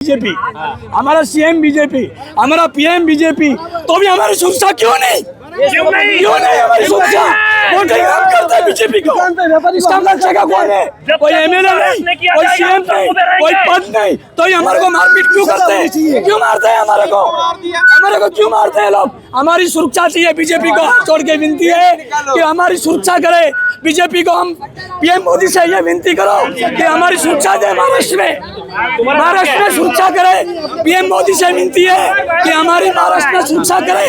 BJP हमारा CM BJP हमारा PM BJP तो भी हमारी सुरक्षा क्यों नहीं क्यों नहीं? क्यों नहीं हमारी सुरक्षा कहीं काम करता है बीजेपी को। इसका रक्षा का कौन है? कोई एमएलए नहीं नहीं कोई सीएम नहीं कोई पद नहीं। तो ये हमारे को मारपीट क्यों करते हैं? क्यों मारते हैं हमारे को? हमारे को क्यों मारते हैं लोग? हमारी सुरक्षा चाहिए बीजेपी को। हाथ छोड़ के विनती है कि हमारी सुरक्षा करे। बीजेपी को हम पीएम मोदी से ये विनती करो कि हमारी सुरक्षा दे महाराष्ट्र में। महाराष्ट्र में सुरक्षा करे। पीएम मोदी से विनती है कि हमारी महाराष्ट्र में सुरक्षा करे।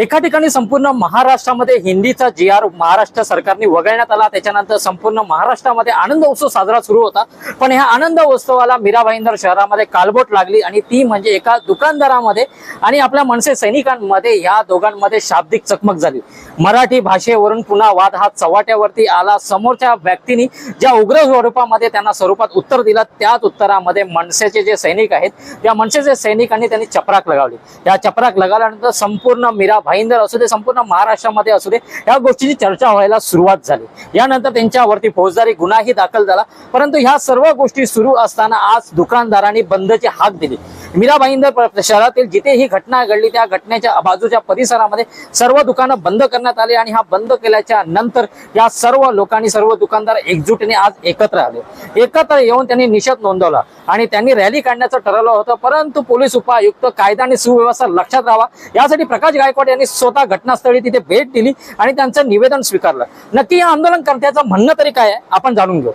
एका ठिकाणी संपूर्ण महाराष्ट्रामध्ये हिंदीचा जी आर महाराष्ट्र सरकारने वगळण्यात आला. त्याच्यानंतर संपूर्ण महाराष्ट्रामध्ये आनंद उत्सव साजरा सुरू होता. पण ह्या आनंद उत्सवाला मीरा भाईंदर शहरामध्ये कालबोट लागली आणि ती म्हणजे एका दुकानदारामध्ये आणि आपल्या मनसे सैनिकांमध्ये या दोघांमध्ये शाब्दिक चकमक झाली. मराठी भाषेवरून पुन्हा वाद हा चव्हाट्यावरती आला. समोरच्या व्यक्तीने ज्या उग्र स्वरूपामध्ये त्यांना स्वरूपात उत्तर दिलं त्याच उत्तरामध्ये मनसेचे जे सैनिक आहेत त्या मनसेचे सैनिकांनी त्यांनी चपराक लगावली. या चपराक लगावल्यानंतर संपूर्ण मीरा भाईंदर असू दे संपूर्ण महाराष्ट्रामध्ये असू दे या गोष्टीची चर्चा व्हायला सुरुवात झाली. यानंतर त्यांच्यावरती फौजदारी गुन्हाही दाखल झाला. परंतु ह्या सर्व गोष्टी सुरू असताना आज दुकानदारांनी बंदची हाक दिली. मीरा भाईंदर शहरातील जिथे ही घटना घडली त्या घटनेच्या बाजूच्या परिसरामध्ये सर्व दुकानं बंद करण्यात आली आणि हा बंद केल्याच्यानंतर या सर्व लोकांनी सर्व दुकानदार एकजुटीने आज एकत्र आले. एकत्र येऊन त्यांनी निषेध नोंदवला आणि त्यांनी रॅली काढण्याचं ठरवलं होतं परंतु पोलीस उपायुक्त कायदा आणि सुव्यवस्था लक्षात राहावा. यासाठी प्रकाश गायकवाड यांनी स्वतः घटनास्थळी तिथे भेट दिली आणि त्यांचं निवेदन स्वीकारलं. नक्की या आंदोलनकर्त्याचं म्हणणं तरी काय आहे? आपण जाणून घेऊ.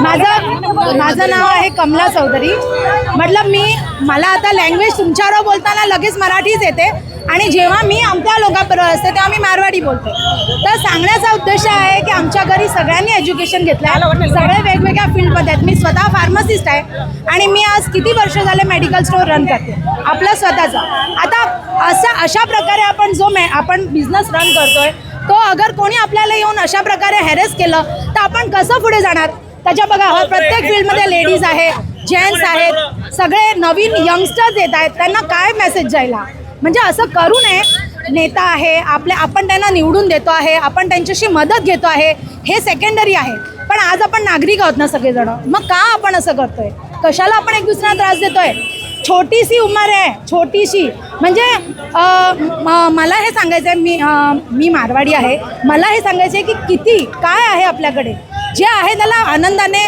माझं माझं नाव आहे कमला चौधरी. म्हटलं मी मला आता लँग्वेज तुमच्यावर बोलताना लगेच मराठीच येते. आणि जेव्हा मी आमच्या लोकांबरोबर असते तेव्हा मी मारवाडी बोलते. तर सांगण्याचा उद्देश आहे की आमच्या घरी सगळ्यांनी एज्युकेशन घेतलं आहे सगळे वेगवेगळ्या फील्डमध्ये आहेत. मी स्वतः फार्मसिस्ट आहे. आणि मी आज किती वर्ष झाले मेडिकल स्टोअर रन करते. आपलं स्वतःचा. आता असा अशा प्रकारे आपण जो मे आपण बिझनेस रन करतोय तो अगर कोणी आपल्याला येऊन अशा प्रकारे हॅरेस केलं तर आपण कसं पुढे जाणार? त्याच्या बघा हो, प्रत्येक फील्डमध्ये लेडीज आहे. जेंट्स आहेत सगळे नवीन यंगस्टर्स येत आहेत त्यांना काय मेसेज जायला? म्हणजे असं करू नये. नेता आहे आपले आपण त्यांना निवडून देतो आहे आपण त्यांच्याशी मदत घेतो आहे हे सेकंडरी आहे. पण आज आपण नागरिक आहोत ना सगळेजण. मग का आपण असं करतोय? कशाला आपण एक दुसऱ्यांना त्रास देतोय? छोटीशी उमर आहे छोटीशी. म्हणजे मला हे सांगायचं आहे मी अ, मी मारवाडी आहे. मला हे सांगायचं आहे की किती काय आहे आपल्याकडे? जे आहे त्याला आनंदाने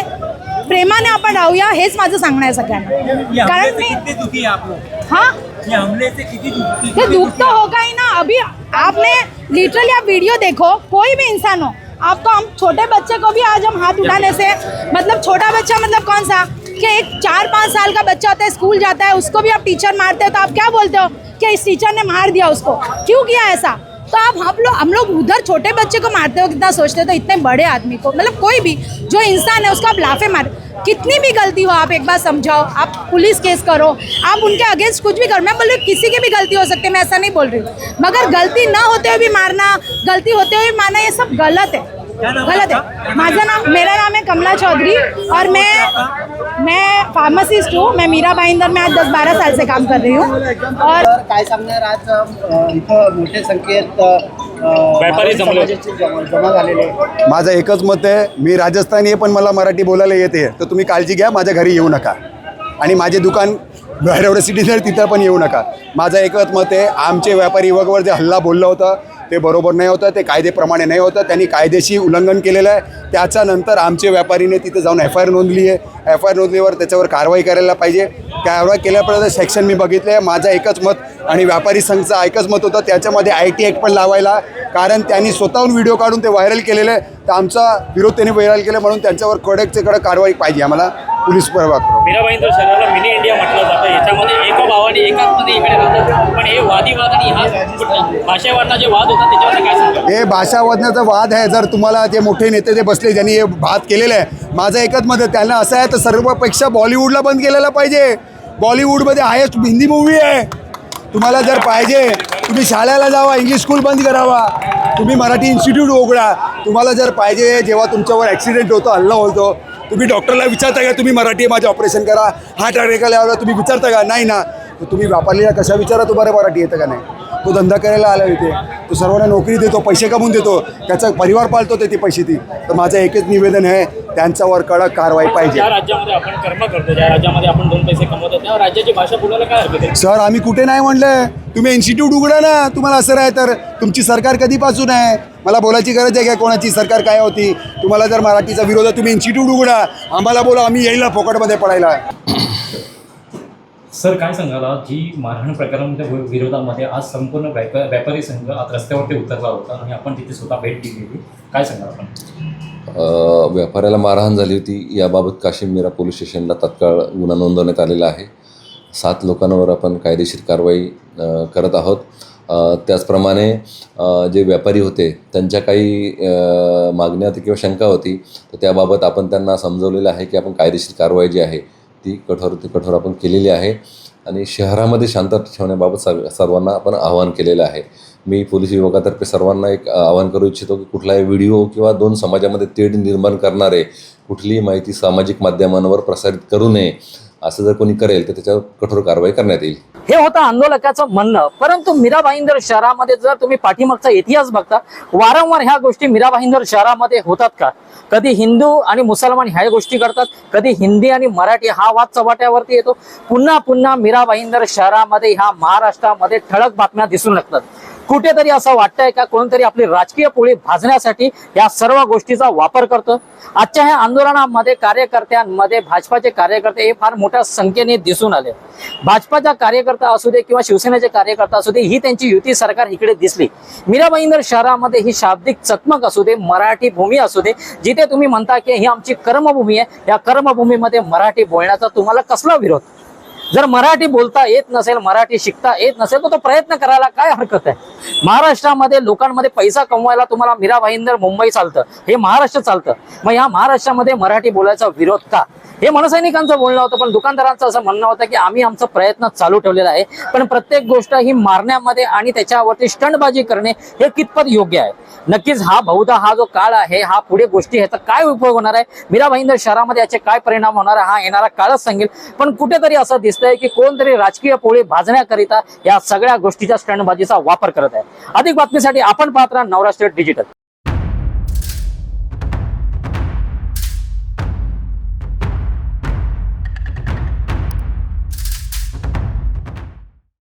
प्रेमाने आपण राहूया हेच माझं सांगणं आहे सगळ्यांना. कारण मी दुखी है आप लोग हाँ? ये से कितनी दुखी ये दुख तो होगा ही ना. अभी आपने लिटरली आप वीडियो देखो कोई भी इंसान हो आपको हम छोटे बच्चे को भी आज हम हाथ उठाने से मतलब छोटा बच्चा मतलब कौन सा? कि एक चार पाँच साल का बच्चा होता है स्कूल जाता है उसको भी आप टीचर मारते हो तो आप क्या बोलते हो? कि इस टीचर ने मार दिया उसको। क्यों किया ऐसा? तो आप हम लोग हम लोग उधर छोटे बच्चे को मारते हो कितना सोचते हो तो इतने बड़े आदमी को मतलब कोई भी जो इंसान है उसको आप लाफे मार कितनी भी गलती हो आप एक बार समझाओ आप पुलिस केस करो आप उनके अगेंस्ट कुछ भी करो मैं बोल रही किसी की भी गलती हो सकती है मैं ऐसा नहीं बोल रही हूँ मगर गलती ना होते हुए भी मारना गलती होते हुए भी मारना ये सब गलत है। गलत? है माझा नाम मेरा नाम है कमला चौधरी और मैं मैं फार्मासिस्ट हूँ। मैं मीरा भाईंदर में आज दस बारह साल से काम कर रही हूँ। और काय सांगणार आज अ, इथं मोठे संख्येत अ, व्यापारी जमले होते. समाजाचे जमा जमा झालेले आहेत. माझं एकच मत आहे मी राजस्थानी आहे पण मला मराठी बोलायला येते. तर तुम्ही काळजी घ्या माझ्या घरी येऊ नका. आणि माझे दुकान भैरवडा सिटी जर तिथं पण येऊ नका. माझं एकच मत आहे आमचे व्यापारी वर्गावर जे हल्ला बोललं होतं ते बरोबर नाही होतं ते कायदेप्रमाणे नाही होतं त्यांनी कायदेशी उल्लंघन केलेलं आहे. त्याच्या नंतर आमचे व्यापारीने तिथे जाऊन एफ आय आर नोंदली आहे. एफ आय आर नोंदलीवर त्याच्यावर कारवाई करायला पाहिजे. कारवाई केल्यापर्यंत सेक्शन मी बघितले माझं एकच मत आणि व्यापारी संघचं एकच मत होतं. त्याच्यामध्ये आय टी ॲक्ट पण लावायला. कारण त्यांनी स्वतःहून व्हिडिओ काढून ते व्हायरल केलेले तर आमचा विरोध त्यांनी व्हायरल केला म्हणून त्यांच्यावर कडकचे कडक कारवाई पाहिजे. आम्हाला पोलीस परवा शहराला मिनी इंडिया म्हटलं जातं. याच्यामध्ये एका भावाने इकडे राहतात. पण हे वादीवाद आणि हा भाषेवादना जे वाद त्याच्यामध्ये काय हे भाषा वादण्याचा वाद आहे. जर तुम्हाला ते मोठे नेते जे बसले ज्यांनी हे भात केलेलं आहे माझं एकच मत आहे त्यांना असं आहे तर सर्वपेक्षा बॉलिवूडला बंद केलेलं पाहिजे. बॉलिवूडमध्ये हायेस्ट हिंदी मूवी आहे. तुम्हाला जर पाहिजे तुम्ही शाळेला जावा इंग्लिश स्कूल बंद करावा. तुम्ही मराठी इन्स्टिट्यूट उघडा. तुम्हाला जर पाहिजे जेव्हा तुमच्यावर ॲक्सिडेंट होतो हल्ला होतो तुम्ही डॉक्टरला विचारता का तुम्ही मराठी आहे माझे ऑपरेशन करा. हार्ट अटॅकला आला तुम्ही विचारता का नाही ना. तर तुम्ही व्यापारीला कशा विचारा तुम्हाला मराठी येतं का नाही. तो धंदा करायला आला इथे. तो सर्वांना नोकरी देतो पैसे कमवून देतो. त्याचा परिवार पाळतो ते ती पैसे ती. तर माझं एकच निवेदन आहे त्यांच्यावर कडक कारवाई पाहिजे. ज्या राज्यामध्ये आपण कर्म करतो ज्या राज्यामध्ये आपण दोन पैसे कमवतो त्या राज्याची भाषा बोलायला काय हरकत आहे? सर आम्ही कुठे नाही म्हणलं. तुम्ही इन्स्टिट्यूट उघडा ना. तुम्हाला असं आहे तर तुमची सरकार कधीपासून आहे? मला बोलायची गरज आहे का कोणाची? सरकार काय होती? तुम्हाला जर मराठीचा विरोध आहे तुम्ही इन्स्टिट्यूट उघडा. आम्हाला बोला आम्ही येईल ना फोकटमध्ये पडायला. सर काय सांगाल? जी मारहाण प्रकारामध्ये विरोधामध्ये आज संपूर्ण व्यापारी संघ आज रस्त्यावरती उतरला होता आणि आपण तिथे स्वतः भेट दिलेली. काय सांगाल आपण? व्यापाऱ्याला मारहाण झाली होती. याबाबत काशिम मीरा पोलीस स्टेशनला तात्काळ गुन्हा नोंदवण्यात आलेला आहे. सात लोकांवर आपण कायदेशीर कारवाई करत आहोत. त्याचप्रमाणे जे व्यापारी होते त्यांच्या काही मागण्या होती किंवा शंका होती तर त्याबाबत आपण त्यांना समजवलेलं आहे की आपण कायदेशीर कारवाई जी आहे ती कठोर ती कठोर आपण केलेली आहे. आणि शहरामध्ये शांतता ठेवण्याबाबत सर्व सर्वांना आपण आवाहन केलेलं आहे. मी पोलीस विभागातर्फे सर्वांना एक आवाहन करू इच्छितो की कुठलाही व्हिडिओ किंवा दोन समाजामध्ये तेढ निर्माण करणारे कुठलीही माहिती सामाजिक माध्यमांवर प्रसारित करू नये. असं जर कोणी करेल तर त्याच्यावर कठोर कारवाई करण्यात येईल. हे होतं आंदोलकाचं म्हणणं. परंतु मीरा भाईंदर शहरामध्ये जर तुम्ही पाठीमागचा इतिहास बघता वारंवार ह्या गोष्टी मीरा भाईंदर शहरामध्ये होतात का? कधी हिंदू आणि मुसलमान ह्या गोष्टी करतात कधी हिंदी आणि मराठी हा वाद चव्हाट्यावरती येतो. पुन्हा पुन्हा मीरा भाईंदर शहरामध्ये ह्या महाराष्ट्रामध्ये ठळक बातम्या दिसून लागतात. कुठेतरी असं वाटतंय का कोणतरी आपली राजकीय पोळी भाजण्यासाठी या सर्व गोष्टीचा वापर करतो? आजच्या ह्या आंदोलनामध्ये कार्यकर्त्यांमध्ये भाजपाचे कार्यकर्ते हे फार मोठ्या संख्येने दिसून आले. भाजपाचा कार्यकर्ता असू दे किंवा शिवसेनेचे कार्यकर्ता असू दे ही त्यांची युती सरकार इकडे दिसली. मीरा भाईंदर शहरामध्ये ही शाब्दिक चकमक असू दे मराठी भूमी असू दे जिथे तुम्ही म्हणता की ही आमची कर्मभूमी आहे या कर्मभूमीमध्ये मराठी बोलण्याचा तुम्हाला कसला विरोध? जर मराठी बोलता येत नसेल मराठी शिकता येत नसेल तर तो प्रयत्न करायला काय हरकत आहे? महाराष्ट्रामध्ये लोकांमध्ये पैसा कमवायला तुम्हाला मीरा भाईंदर मुंबई चालतं हे महाराष्ट्र चालतं. मग या महाराष्ट्रामध्ये मराठी बोलायचा विरोध का? हे मनसैनिकांचं बोलणं होतं पण दुकानदारांचं असं म्हणणं होतं की आम्ही आमचा प्रयत्न चालू ठेवलेला आहे पण प्रत्येक गोष्ट ही मारण्यामध्ये आणि त्याच्यावरती स्टंटबाजी करणे हे कितपत योग्य आहे? नक्कीच हा बहुधा हा जो काळ आहे हा पुढे गोष्टी ह्याचा काय उपयोग होणार आहे? मीरा भाईंदर शहरामध्ये याचे काय परिणाम होणार आहे? हा येणारा काळच सांगेल. पण कुठेतरी असं दिसतंय की कोणतरी राजकीय पोळी भाजण्याकरिता या सगळ्या गोष्टीच्या स्टंटबाजीचा वापर करत आहे. अधिक बातमीसाठी आपण पाहत राहा नवराष्ट्र डिजिटल.